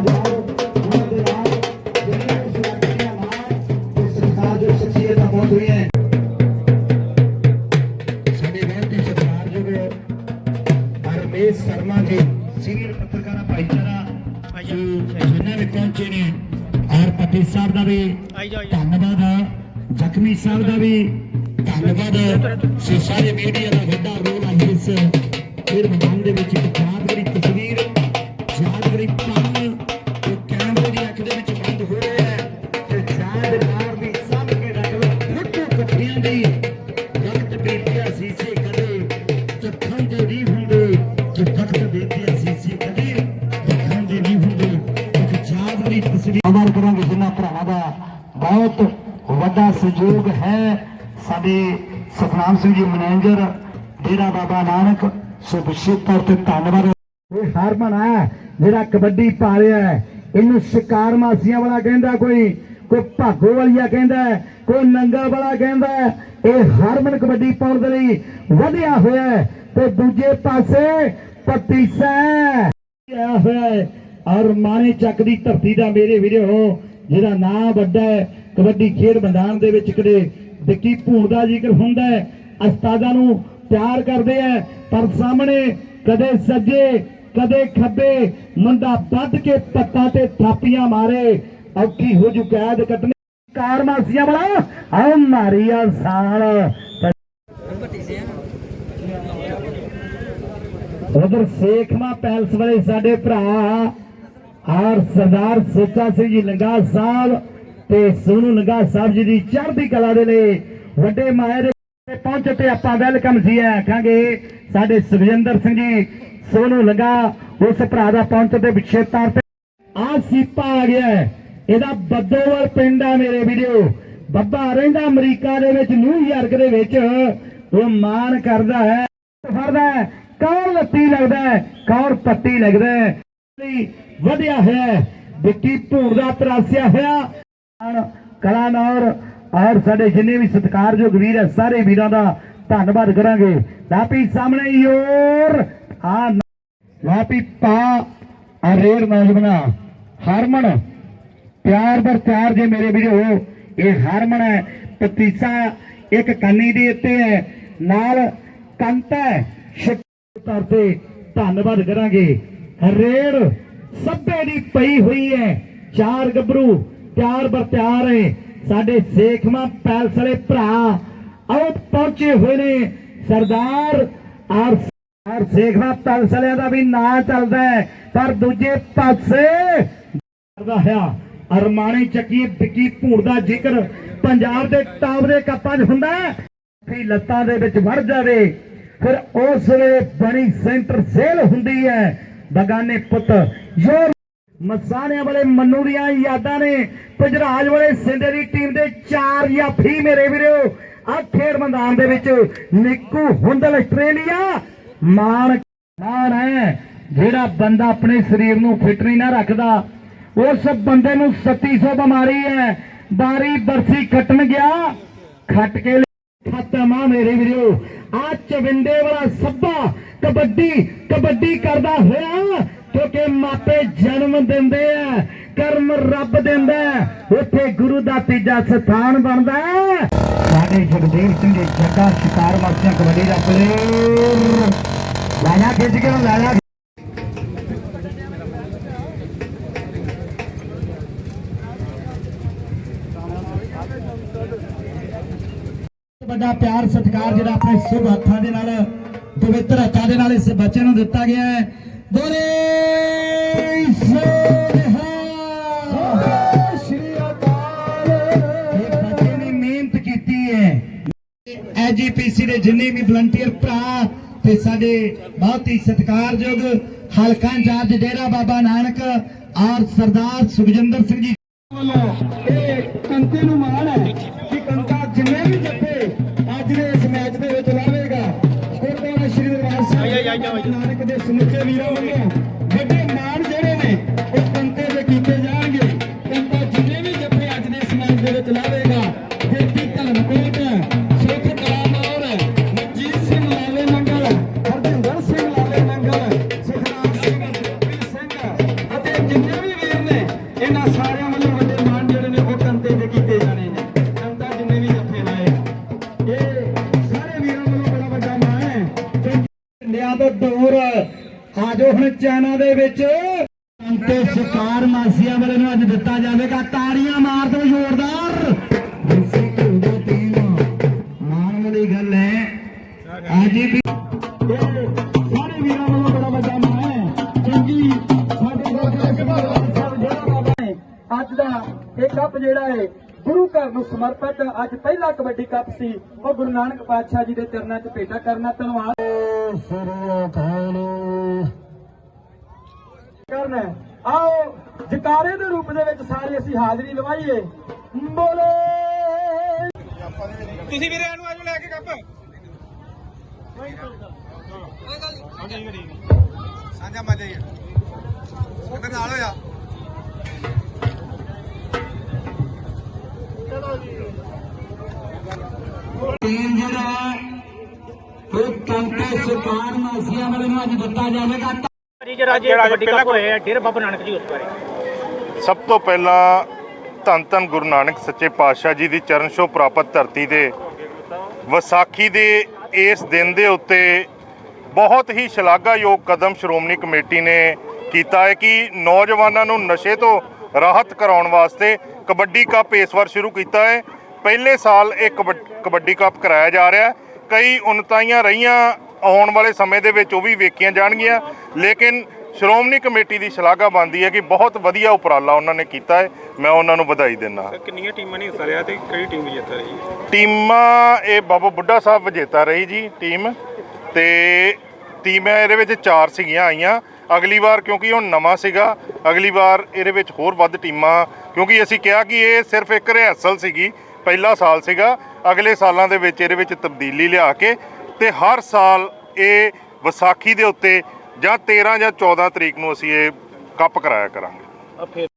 ਜਾਓ ਉਹਨਾਂ ਧੰਨਵਾਦ ਜ਼ਖਮੀ ਸਾਹਿਬ ਦਾ ਵੀ ਧੰਨਵਾਦ ਸੋ ਸਾਰੇ ਮੀਡੀਆ ਦਾ ਵੱਡਾ ਰੋਲ ਹੈ ਇਸ ਫਿਰ ਮੈਦਾਨ ਦੇ ਵਿੱਚ ਇੱਕ ਯਾਦਗਾਰੀ ਤਸਵੀਰ ਬਹੁਤ ਵੱਡਾ ਸਹਿਯੋਗ ਹੈ। ਸਾਡੇ ਸਤਨਾਮ ਸਿੰਘ ਜੀ ਮੈਨੇਜਰ, ਡੇਰਾ ਬਾਬਾ ਨਾਨਕ, ਸੋ ਵਿਸ਼ੇਸ਼ ਤੌਰ ਤੇ ਧੰਨਵਾਦ। ਇਹ ਹਾਰਮਨ ਹੈ, ਜਿਹੜਾ ਕਬੱਡੀ ਪਾ ਰਿਹਾ ਹੈ। ਇਹਨੂੰ ਸ਼ਿਕਾਰ ਮਾਸੀਆਂ ਵਾਲਾ ਕਹਿੰਦਾ ਕੋਈ ਕੋਈ ਭਾਗੋ ਵਾਲੀਆ ਕਹਿੰਦਾ ਕੋਈ ਨੰਗਲ ਵਾਲਾ ਕਹਿੰਦਾ ਇਹ ਹਾਰਮਨ ਕਬੱਡੀ ਪਾਉਣ ਦੇ ਲਈ ਵਧਿਆ ਹੋਇਆ ਤੇ ਦੂਜੇ ਪਾਸੇ ਪਤੀਸਾ ਆਇਆ ਹੋਇਆ ਔਰ ਮਾਣੇ ਚੱਕ ਦੀ ਧਰਤੀ ਦਾ ਮੇਰੇ ਵੀਡੀਓ ਜਿਹੜਾ ਨਾਂ ਵੱਡਾ ਹੈ ਕਬੱਡੀ ਖੇਡ ਮੈਦਾਨ ਦੇ ਵਿੱਚ ਕਦੇ ਵਿੱਕੀ ਭੂਣ ਦਾ ਜ਼ਿਕਰ ਹੁੰਦਾ ਹੈ, ਉਸਤਾਦਾਂ ਨੂੰ ਪਿਆਰ ਕਰਦੇ ਆ ਪਰ ਸਾਹਮਣੇ ਕਦੇ ਸੱਜੇ, ਕਦੇ ਖੱਬੇ, ਮੁੰਡਾ ਵੱਧ ਕੇ ਪੱਤਾ ਤੇ ਥਾਪੀਆਂ ਮਾਰੇ, ਔਖੀ ਹੋ ਜੂ ਕੈਦ ਕੱਟਣੀ। ਕਾਰ ਮਾਸੀਆਂ ਵਾਲਾ ਆ ਮਾਰੀਆ ਸਾਲ। ਉਧਰ ਸੇਖਵਾ ਪੈਲਸ ਵਾਲੇ ਸਾਡੇ ਭਰਾ ਔਰ ਸਰਦਾਰ ਸੋਚਾ ਸਿੰਘ ਜੀ ਲੰਗਾ ਸਾਹਿਬ ਤੇ ਸੋਨੂ ਲੰਗਾ ਸਾਹਿਬ ਜੀ ਦੀ ਚੜ੍ਹਦੀ ਕਲਾ ਦੇ ਲਈ ਵੱਡੇ ਮਾਇਰ ਤੇ ਪਹੁੰਚ ਤੇ ਆਪਾਂ ਵੈਲਕਮ ਜੀ ਆਖਾਂਗੇ ਸਾਡੇ ਸੁਖਜਿੰਦਰ ਸਿੰਘ ਜੀ, ਸੋਨੂ ਲੰਗਾ ਉਸ ਭਰਾ ਦਾ ਪਹੁੰਚ ਤੇ ਵਿਸ਼ੇਸ਼ ਤੌਰ ਤੇ ਆ ਸੀਪਾ ਆ ਗਿਆ ਇਹਦਾ ਬੱਦੋਵਰ ਪਿੰਡ ਆ ਮੇਰੇ ਵੀਡੀਓ ਬੱਬਾ ਰਹਿੰਦਾ ਅਮਰੀਕਾ ਦੇ ਵਿੱਚ ਨਿਊਯਾਰਕ ਦੇ ਵਿੱਚ। ਉਹ ਮਾਣ ਕਰਦਾ ਹੈ। ਫੜਦਾ ਹੈ। ਕੌਣ ਲੱਤੀ ਲੱਗਦਾ ਹੈ। ਕੌਣ ਪੱਤੀ ਲੱਗਦਾ ਹੈ। ਲਈ ਵਧਿਆ ਹੋਇਆ ਹੈ। ਵਿੱਕੀ ਭੂਰ ਦਾ ਤਰਾਸਿਆ ਹੋਇਆ। ਕਲਾਨੌਰ ਔਰ ਸਾਡੇ ਜਿੰਨੇ ਵੀ ਸਤਿਕਾਰਯੋਗ ਵੀਰ ਹੈ ਸਾਰੇ ਵੀਰਾਂ ਦਾ ਧੰਨਵਾਦ ਕਰਾਂਗੇ। ਲਾਪੀ ਸਾਹਮਣੇ ਯੋਰ ਆ ਲਾਪੀ ਪਾ ਅਰੇਰ ਨੌਜਵਾਨਾ ਹਰਮਨ। ਪਿਆਰ ਬਰ ਪਿਆਰ ਜੇ ਮੇਰੇ ਵੀਰੋ, ਇਹ ਹਰਮਨ ਹੈ, ਪਤੀਸਾ ਇੱਕ ਕੰਨੀ ਦੇ ਉੱਤੇ ਹੈ, ਨਾਲ ਕੰਤਾ ਹੈ। ਤੇ ਧੰਨਵਾਦ ਕਰਾਂਗੇ। ਰੇੜ ਸੱਬੇ ਦੀ ਪਈ ਹੋਈ ਹੈ, ਚਾਰ ਗੱਭਰੂ। ਪਿਆਰ ਬਰ ਹੈ ਸਾਡੇ ਸੇਖਵਾ ਪੈਲਸ ਵਾਲੇ ਭਰਾ ਆਓ ਪਹੁੰਚੇ ਹੋਏ ਨੇ। ਸਰਦਾਰ ਆਰ ਔਰ ਸੇਖਵਾ ਪੈਲਸ ਵਾਲਿਆਂ ਦਾ ਵੀ ਨਾਂ ਚੱਲਦਾ ਹੈ। ਪਰ ਦੂਜੇ ਪਾਸੇ ਕਰਦਾ ਹੋਇਆ ਅਰਮਾਨੀ ਚੱਕੀ, ਵਿੱਕੀ ਭੂੜ ਦਾ ਜ਼ਿਕਰ ਪੰਜਾਬ ਦੇ ਟਾਪ ਦੇ ਕੱਪਾਂ 'ਚ ਹੁੰਦਾ ਹੈ। ਲੱਤਾਂ ਦੇ ਵਿੱਚ ਵੜ ਜਾਵੇ। ਫਿਰ ਉਸ ਵੇਲੇ ਬੜੀ ਸੈਂਟਰ ਸੇਲ ਹੁੰਦੀ ਹੈ। ਬਗਾਨੇ ਪੁੱਤ, ਯੋਰ ਮਸਾਨਿਆਂ ਵਾਲੇ ਮੰਨੂ ਦੀਆਂ ਯਾਦਾਂ ਨੇ ਪਜਰਾਜ ਵਾਲੇ ਸਿੰਦੇ ਦੀ ਟੀਮ ਦੇ ਚਾਰ ਜਾਫੀ ਮੇਰੇ ਵੀਰੋ, ਆ ਖੇਡ ਮੈਦਾਨ ਦੇ ਵਿੱਚ ਨਿੱਕੂ ਹੁੰਦਲ ਆਸਟ੍ਰੇਲੀਆ, ਮਾਣ ਮਾਣ ਹੈ, ਜਿਹੜਾ ਬੰਦਾ ਆਪਣੇ ਸਰੀਰ ਨੂੰ ਫਿੱਟ ਨਹੀਂ ਨਾ ਰੱਖਦਾ, ਉਸ ਬੰਦੇ ਨੂੰ 3700 ਬਿਮਾਰੀ ਹੈ, ਬਾਰੀ ਬਰਸੀ ਖੱਟਣ ਗਿਆ, ਖੱਟ ਕੇ ਖਤਮ ਆ ਮੇਰੇ ਵੀਰੋ, ਆ ਚਵਿੰਡੇ ਵਾਲਾ ਸੱਬਾ ਕਬੱਡੀ ਕਬੱਡੀ ਕਰਦਾ ਹੋਇਆ ਕਿਉਂਕਿ ਮਾਪੇ ਜਨਮ ਦਿੰਦੇ ਆ, ਕਰਮ ਰੱਬ ਦਿੰਦਾ ਉੱਥੇ ਗੁਰੂ ਦਾ ਤੀਜਾ ਸਥਾਨ ਬਣਦਾ ਸਾਡੇ ਜਗਦੇਵ ਸਿੰਘ ਦੇ ਜੱਗਾ ਸ਼ਿਕਾਰ ਮਾਸੀਆਂ ਕਬੱਡੀ ਦਾ ਪਲੇਅਰ ਲਾਇਆ ਖਿੱਚ ਕੇ ਲਾਇਆ ਵੱਡਾ ਪਿਆਰ ਸਤਿਕਾਰ ਜਿਹੜਾ ਆਪਣੇ ਸ਼ੁਭ ਹੱਥਾਂ ਦੇ ਨਾਲ, ਪਵਿੱਤਰ ਹੱਥਾਂ ਦੇ ਨਾਲ ਇਸ ਬੱਚੇ ਨੂੰ ਦਿੱਤਾ ਗਿਆ ਹੈ। ਬੋਲੇ ਸੋਨਿਹਾ ਸ਼੍ਰੀ ਅਕਾਲ ਇਹ ਬੱਚੇ ਨੇ ਮਿਹਨਤ ਕੀਤੀ ਹੈ। ਐਜੀਪੀਸੀ ਦੇ ਜਿੰਨੇ ਵੀ ਵਲੰਟੀਅਰ ਭਰਾ ਤੇ ਸਾਡੇ ਬਹੁਤ ਹੀ ਸਤਿਕਾਰਯੋਗ ਹਲਕਾ ਇੰਚਾਰਜ ਡੇਰਾ ਬਾਬਾ ਨਾਨਕ ਔਰ ਸਰਦਾਰ ਸੁਖਜਿੰਦਰ ਸਿੰਘ ਜੀ ਵੱਲੋਂ ਇਹ ਕੰਤੇ ਨੂੰ ਮਾਣ ਹੈ ਕਿ ਕੰਤਾ ਵੀਰਾਂ ਵੱਲੋਂ ਵੱਡੇ ਮਾਣ ਜਿਹੜੇ ਨੇ, ਉਹ ਪੰਤੇ ਦੇ ਕੀਤੇ ਜਾਣਗੇ। ਪੰਤਾ ਜਿੰਨੇ ਵੀ ਜੱਫੇ ਅੱਜ ਦੇ ਸਮਾਜ ਦੇ ਵਿੱਚ ਲਾਵੇਗਾ ਜੇਤੀ ਧਰਮਕੋਟ ਸੁਖ ਕਲਾਮੌਰ ਮਨਜੀਤ ਸਿੰਘ ਲਾਲੇ ਮੰਗਲ, ਹਰਜਿੰਦਰ ਸਿੰਘ ਲਾਲੇ ਮੰਗਲ ਸੁਖਨਾਮ ਸਿੰਘ ਗੁਰਪ੍ਰੀਤ ਸਿੰਘ ਅਤੇ ਜਿੰਨੇ ਵੀ ਵੀਰ ਨੇ, ਇਹਨਾਂ ਸਾਰਿਆਂ ਵੱਲੋਂ ਵੱਡੇ ਮਾਣ ਜਿਹੜੇ ਨੇ, ਉਹ ਪੰਤੇ ਦੇ ਕੀਤੇ ਜਾਣੇ ਨੇ। ਪੰਤਾ ਜਿੰਨੇ ਵੀ ਜੱਫੇ ਲਾਏਗਾ ਇਹ ਸਾਰੇ ਵੀਰਾਂ ਵੱਲੋਂ ਬੜਾ ਵੱਡਾ ਮਾਣ ਹੈ। ਪਿੰਡਿਆਂ ਤੋਂ ਦੂਰ ਹੁਣ ਚਾਈਨਾ ਦੇ ਵਿੱਚ। ਤੇ ਸ਼ਿਕਾਰ ਮਾਸੀਆਂ ਵਾਲੇ ਨੂੰ ਅੱਜ ਦਿੱਤਾ ਜਾਵੇਗਾ ਤਾੜੀਆਂ ਮਾਰ ਦਿਓ ਜ਼ੋਰਦਾਰ। ਦੇਸੀ ਦੀ ਗੱਲ ਹੈ। ਅੱਜ ਵੀ ਸਾਰੇ ਵੀਰਾਂ ਵੱਲੋਂ ਬੜਾ ਵੱਡਾ ਮਾਣ ਹੈ। ਕਿਉਂਕਿ ਸਾਡੇ ਅੱਜ ਦਾ ਇਹ ਕੱਪ ਜਿਹੜਾ ਹੈ, ਗੁਰੂ ਘਰ ਨੂੰ ਸਮਰਪਿਤ ਅੱਜ ਪਹਿਲਾ ਕਬੱਡੀ ਕੱਪ ਸੀ। ਉਹ ਗੁਰੂ ਨਾਨਕ ਪਾਤਸ਼ਾਹ ਜੀ ਦੇ ਚਰਨਾਂ 'ਚ ਭੇਟਾ ਕਰਨਾ ਧੰਨਵਾਦ। ਸਰੀਆ ਖਾਲੋ ਕਰਨਾ ਹੈ। ਆਓ ਜਕਾਰੇ ਦੇ ਰੂਪ ਦੇ ਵਿੱਚ ਸਾਰੇ ਅਸੀਂ ਹਾਜ਼ਰੀ ਲਵਾਈਏ ਬੋਲੇ। ਤੁਸੀਂ ਵੀਰੇ ਇਹਨੂੰ ਆਜੋ ਲੈ ਕੇ ਕੱਪ। ਸਾਂਝਾ ਮਾਜਾ ਹੀ। ਉਹਦੇ ਨਾਲ ਹੋਇਆ। ਟੀਮ ਜਿਹੜਾ ਹੈ ਉਹ ਕੰਟੇ ਸ਼ਿਕਾਰ ਮਾਸੀਆਂ ਵਾਲੇ ਨੂੰ ਅੱਜ ਦਿੱਤਾ ਜਾਵੇਗਾ। ਜਿਹੜਾ ਜੇ ਕਬੱਡੀ ਕੱਪ ਹੋਏ ਆ ਡੇਰ ਬਾਬਾ ਨਾਨਕ ਜੀ ਉਸ ਬਾਰੇ। ਸਭ ਤੋਂ ਪਹਿਲਾਂ ਧੰਨ ਧੰਨ ਗੁਰੂ ਨਾਨਕ ਸੱਚੇ ਪਾਤਸ਼ਾਹ ਜੀ ਦੀ ਚਰਨ ਛੋਹ ਪ੍ਰਾਪਤ ਧਰਤੀ ਦੇ ਵਿਸਾਖੀ ਦੇ ਇਸ ਦਿਨ ਦੇ ਉੱਤੇ ਬਹੁਤ ਹੀ ਸ਼ਲਾਘਾਯੋਗ ਕਦਮ ਸ਼੍ਰੋਮਣੀ ਕਮੇਟੀ ਨੇ ਕੀਤਾ ਹੈ ਕਿ ਨੌਜਵਾਨਾਂ ਨੂੰ ਨਸ਼ੇ ਤੋਂ ਰਾਹਤ ਕਰਾਉਣ ਵਾਸਤੇ ਕਬੱਡੀ ਕੱਪ ਇਸ ਵਾਰ ਸ਼ੁਰੂ ਕੀਤਾ ਹੈ। ਪਹਿਲੇ ਸਾਲ ਇਹ ਕਬੱਡ- ਕਬੱਡੀ ਕੱਪ ਕਰਾਇਆ ਜਾ ਰਿਹਾ ਹੈ। ਕਈ ਉਨਤਾਈਆਂ ਰਹੀਆਂ ਆਉਣ ਵਾਲੇ ਸਮੇਂ ਦੇ ਵਿੱਚ ਉਹ ਵੀ ਵੇਖੀਆਂ ਜਾਣਗੀਆਂ। ਲੇਕਿਨ ਸ਼੍ਰੋਮਣੀ ਕਮੇਟੀ ਦੀ ਸ਼ਲਾਘਾ ਬਣਦੀ ਹੈ ਕਿ ਬਹੁਤ ਵਧੀਆ ਉਪਰਾਲਾ ਉਹਨਾਂ ਨੇ ਕੀਤਾ ਹੈ। ਮੈਂ ਉਹਨਾਂ ਨੂੰ ਵਧਾਈ ਦਿੰਦਾ ਕਿੰਨੀਆਂ ਟੀਮਾਂ ਨੇ ਹਿੱਸਾ ਲਿਆ ਤੇ ਕਿਹੜੀ ਟੀਮ ਜਿੱਤ ਰਹੀ ਟੀਮਾਂ ਇਹ ਬਾਬਾ ਬੁੱਢਾ ਸਾਹਿਬ ਵਿਜੇਤਾ ਰਹੀ ਜੀ ਟੀਮ ਤੇ ਟੀਮਾਂ ਇਹਦੇ ਵਿੱਚ ਚਾਰ ਸੀਗੀਆਂ ਆਈਆਂ। ਅਗਲੀ ਵਾਰ ਕਿਉਂਕਿ ਹੁਣ ਨਵਾਂ ਸੀਗਾ ਅਗਲੀ ਵਾਰ ਇਹਦੇ ਵਿੱਚ ਹੋਰ ਵੱਧ ਟੀਮਾਂ ਕਿਉਂਕਿ ਅਸੀਂ ਕਿਹਾ ਕਿ ਇਹ ਸਿਰਫ ਇੱਕ ਰਿਹਰਸਲ ਸੀਗੀ ਪਹਿਲਾ ਸਾਲ ਸੀਗਾ। ਅਗਲੇ ਸਾਲਾਂ ਦੇ ਵਿੱਚ ਇਹਦੇ ਵਿੱਚ ਤਬਦੀਲੀ ਲਿਆ ਕੇ ਤੇ ਹਰ ਸਾਲ ਇਹ ਵਿਸਾਖੀ ਦੇ ਉੱਤੇ ਜਾਂ 13 ਜਾਂ 14 ਤਰੀਕ ਨੂੰ ਅਸੀਂ ਇਹ ਕੱਪ ਕਰਾਇਆ ਕਰਾਂਗੇ।